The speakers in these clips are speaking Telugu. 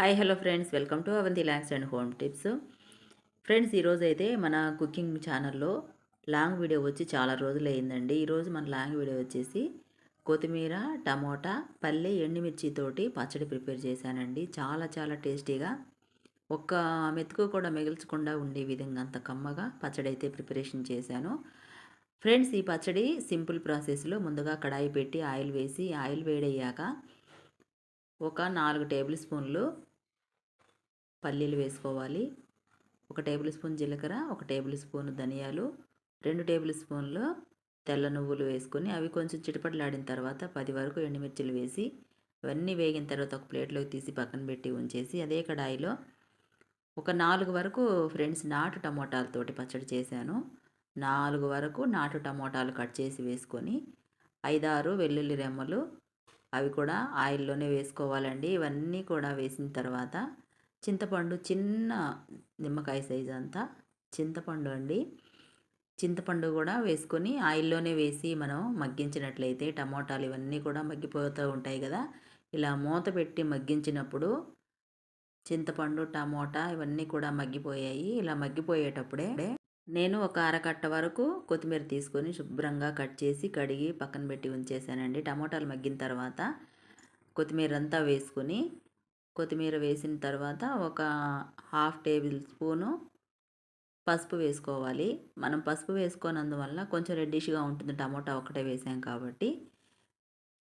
Hi hello friends. Welcome to Avanthi lax and home tips. Friends ఈరోజు అయితే మన కుకింగ్ ఛానల్లో లాంగ్ వీడియో వచ్చి చాలా రోజులు అయిందండి. ఈరోజు మన లాంగ్ వీడియో వచ్చేసి కొత్తిమీర టమోటా పల్లె ఎండుమిర్చితోటి పచ్చడి ప్రిపేర్ చేశానండి. చాలా చాలా టేస్టీగా. ఒక్క మెతుకు కూడా మిగిల్చకుండా ఉండే విధంగా అంత కమ్మగా పచ్చడి అయితే ప్రిపరేషన్ చేశాను. ఫ్రెండ్స్ ఈ పచ్చడి సింపుల్ ప్రాసెస్లో ముందుగా కడాయి పెట్టి ఆయిల్ వేసి ఆయిల్ వేడయ్యాక ఒక నాలుగు టేబుల్ స్పూన్లు పల్లీలు వేసుకోవాలి. ఒక టేబుల్ స్పూన్ జీలకర్ర ఒక టేబుల్ స్పూన్ ధనియాలు రెండు టేబుల్ స్పూన్లు తెల్ల నువ్వులు వేసుకొని అవి కొంచెం చిటపటలాడిన తర్వాత పది వరకు ఎండుమిర్చిలు వేసి ఇవన్నీ వేగిన తర్వాత ఒక ప్లేట్లోకి తీసి పక్కన పెట్టి ఉంచేసి అదే కడాయిలో ఒక నాలుగు వరకు ఫ్రెండ్స్ నాటు టమోటాలతోటి పచ్చడి చేశాను. నాలుగు వరకు నాటు టమోటాలు కట్ చేసి వేసుకొని ఐదారు వెల్లుల్లి రెమ్మలు అవి కూడా ఆయిల్లోనే వేసుకోవాలండి. ఇవన్నీ కూడా వేసిన తర్వాత చింతపండు చిన్న నిమ్మకాయ సైజు అంతా చింతపండు అండి. చింతపండు కూడా వేసుకొని ఆయిల్లోనే వేసి మనం మగ్గించినట్లయితే టమోటాలు ఇవన్నీ కూడా మగ్గిపోతూ ఉంటాయి కదా. ఇలా మూత పెట్టి మగ్గించినప్పుడు చింతపండు టమోటా ఇవన్నీ కూడా మగ్గిపోయాయి. ఇలా మగ్గిపోయేటప్పుడే నేను ఒక అరకట్ట వరకు కొత్తిమీర తీసుకొని శుభ్రంగా కట్ చేసి కడిగి పక్కన పెట్టి ఉంచేసానండి టమోటాలు మగ్గిన తర్వాత కొత్తిమీర అంతా వేసుకొని కొత్తిమీర వేసిన తర్వాత ఒక హాఫ్ టేబుల్ స్పూను పసుపు వేసుకోవాలి. మనం పసుపు వేసుకోనందువల్ల కొంచెం రెడ్డిష్గా ఉంటుంది. టమోటా ఒకటే వేసాం కాబట్టి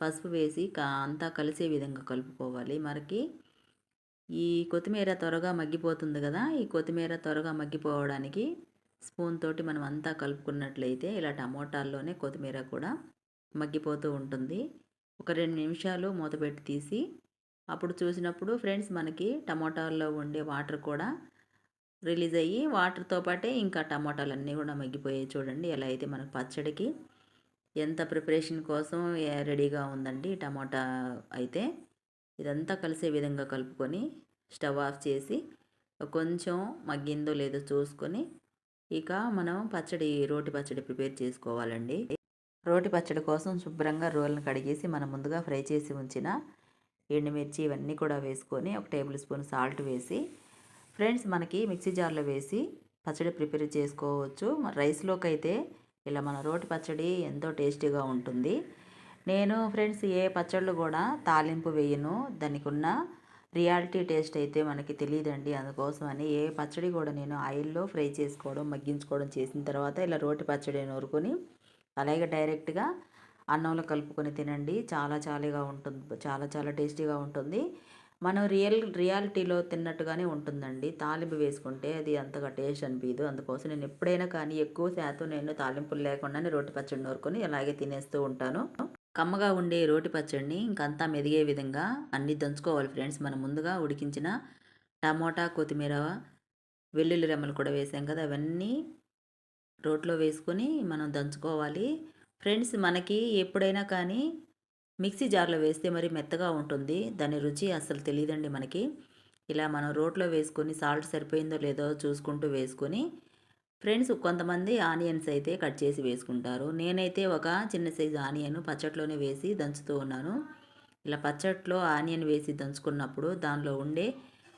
పసుపు వేసి అంతా కలిసే విధంగా కలుపుకోవాలి. మనకి ఈ కొత్తిమీర త్వరగా మగ్గిపోతుంది కదా ఈ కొత్తిమీర త్వరగా మగ్గిపోవడానికి స్పూన్ తోటి మనం అంతా కలుపుకున్నట్లయితే ఇలా టమోటాల్లోనే కొత్తిమీర కూడా మగ్గిపోతూ ఉంటుంది. ఒక రెండు నిమిషాలు మూత పెట్టి తీసి అప్పుడు చూసినప్పుడు ఫ్రెండ్స్ మనకి టమోటాల్లో ఉండే వాటర్ కూడా రిలీజ్ అయ్యి వాటర్తో పాటే ఇంకా టమోటాలు అన్నీ కూడా మగ్గిపోయాయి. చూడండి ఎలా అయితే మనకు పచ్చడికి ఎంత ప్రిపరేషన్ కోసం రెడీగా ఉందండి టమాటా అయితే. ఇదంతా కలిసే విధంగా కలుపుకొని స్టవ్ ఆఫ్ చేసి కొంచెం మగ్గిందో లేదో చూసుకొని ఇక మనం పచ్చడి రోటి పచ్చడి ప్రిపేర్ చేసుకోవాలండి. రోటి పచ్చడి కోసం శుభ్రంగా రోల్ని కడిగేసి మనం ముందుగా ఫ్రై చేసి ఉంచిన ఎండుమిర్చి ఇవన్నీ కూడా వేసుకొని ఒక టేబుల్ స్పూన్ సాల్ట్ వేసి ఫ్రెండ్స్ మనకి మిక్సీ జార్లో వేసి పచ్చడి ప్రిపేర్ చేసుకోవచ్చు. రైస్లోకి అయితే ఇలా మన రోటి పచ్చడి ఎంతో టేస్టీగా ఉంటుంది. నేను ఫ్రెండ్స్ ఏ పచ్చళ్ళు కూడా తాలింపు వేయను. దానికి ఉన్న రియాలిటీ టేస్ట్ అయితే మనకి తెలియదండి. అందుకోసమని ఏ పచ్చడి కూడా నేను ఆయిల్లో ఫ్రై చేసుకోవడం మగ్గించుకోవడం చేసిన తర్వాత ఇలా రోటి పచ్చడి నూరుకొని అలాగే డైరెక్ట్గా అన్నంలో కలుపుకొని తినండి. చాలా చాలీగా ఉంటుంది. చాలా చాలా టేస్టీగా ఉంటుంది. మనం రియల్ రియాలిటీలో తిన్నట్టుగానే ఉంటుందండి. తాలింపు వేసుకుంటే అది అంతగా టేస్ట్ అనిపించదు అందుకోసం నేను ఎప్పుడైనా కానీ ఎక్కువ శాతం నేను తాలింపులు లేకుండానే రోటి పచ్చడి నూరుకొని అలాగే తినేస్తూ ఉంటాను. కమ్మగా ఉండే రోటి పచ్చడిని ఇంకంతా మెదిగే విధంగా అన్ని దంచుకోవాలి ఫ్రెండ్స్. మనం ముందుగా ఉడికించిన టమోటా కొత్తిమీర వెల్లుల్లి రెమ్మలు కూడా వేసాం కదా. అవన్నీ రోట్లో వేసుకొని మనం దంచుకోవాలి. ఫ్రెండ్స్ మనకి ఎప్పుడైనా కానీ మిక్సీ జార్లో వేస్తే మరి మెత్తగా ఉంటుంది. దాని రుచి అసలు తెలియదండి మనకి. ఇలా మనం రోట్లో వేసుకొని సాల్ట్ సరిపోయిందో లేదో చూసుకుంటూ వేసుకొని ఫ్రెండ్స్ కొంతమంది ఆనియన్స్ అయితే కట్ చేసి వేసుకుంటారు. నేనైతే ఒక చిన్న సైజు ఆనియన్ పచ్చట్లోనే వేసి దంచుతూ ఉన్నాను. ఇలా పచ్చట్లో ఆనియన్ వేసి దంచుకున్నప్పుడు దానిలో ఉండే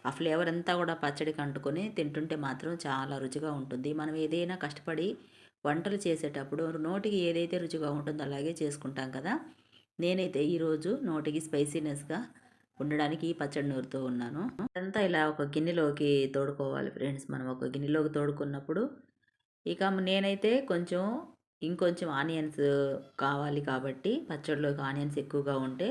ఆ ఫ్లేవర్ అంతా కూడా పచ్చడికి అంటుకొని తింటుంటే మాత్రం చాలా రుచిగా ఉంటుంది. మనం ఏదైనా కష్టపడి వంటలు చేసేటప్పుడు నోటికి ఏదైతే రుచిగా ఉంటుందో అలాగే చేసుకుంటాం కదా. నేనైతే ఈరోజు నోటికి స్పైసీనెస్గా ఉండడానికి ఈ పచ్చడి నూరుతూ ఉన్నాను. అంతా ఇలా ఒక గిన్నెలోకి తోడుకోవాలి ఫ్రెండ్స్. మనం ఒక గిన్నెలోకి తోడుకున్నప్పుడు ఇక నేనైతే కొంచెం ఇంకొంచెం ఆనియన్స్ కావాలి కాబట్టి పచ్చడిలోకి ఆనియన్స్ ఎక్కువగా ఉంటే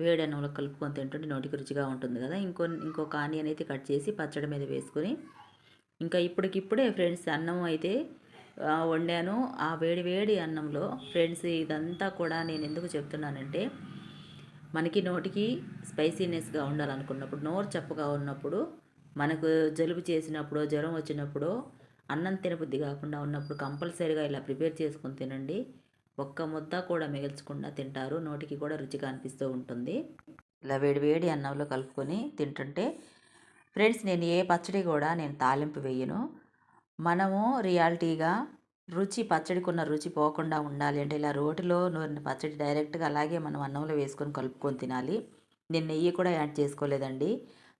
వేడి అన్నంలో కలుపుకొని తింటుంటే నోటికి రుచిగా ఉంటుంది కదా. ఇంకో ఇంకొక ఆనియన్ అయితే కట్ చేసి పచ్చడి మీద వేసుకొని ఇంకా ఇప్పటికిప్పుడే ఫ్రెండ్స్ అన్నం అయితే వండాను. ఆ వేడి వేడి అన్నంలో ఫ్రెండ్స్ ఇదంతా కూడా నేను ఎందుకు చెప్తున్నానంటే మనకి నోటికి స్పైసీనెస్గా ఉండాలనుకున్నప్పుడు నోరు చప్పగా ఉన్నప్పుడు మనకు జలుబు చేసినప్పుడు జ్వరం వచ్చినప్పుడు అన్నం తినబుద్ధి కాకుండా ఉన్నప్పుడు కంపల్సరీగా ఇలా ప్రిపేర్ చేసుకొని తినండి. ఒక్క ముద్ద కూడా మిగల్చకుండా తింటారు. నోటికి కూడా రుచిగా అనిపిస్తూ ఉంటుంది. ఇలా వేడి వేడి అన్నంలో కలుపుకొని తింటుంటే ఫ్రెండ్స్ నేను ఏ పచ్చడి కూడా నేను తాలింపు వేయను. మనము రియాలిటీగా రుచి పచ్చడికున్న రుచి పోకుండా ఉండాలి. అంటే ఇలా రోటిలో నూరిన పచ్చడి డైరెక్ట్గా అలాగే మనం అన్నంలో వేసుకొని కలుపుకొని తినాలి. నేను నెయ్యి కూడా యాడ్ చేసుకోలేదండి.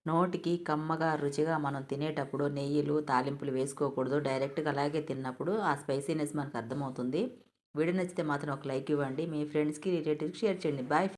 నోటికి కమ్మగా రుచిగా మనం తినేటప్పుడు నెయ్యిలు తాలింపులు వేసుకోకూడదు. డైరెక్ట్గా అలాగే తిన్నప్పుడు ఆ స్పైసీనెస్ మనకు అర్థమవుతుంది. వీడియో నచ్చితే మాత్రం ఒక లైక్ ఇవ్వండి. మీ ఫ్రెండ్స్కి రిలేటివ్స్కి షేర్ చేయండి. బాయ్.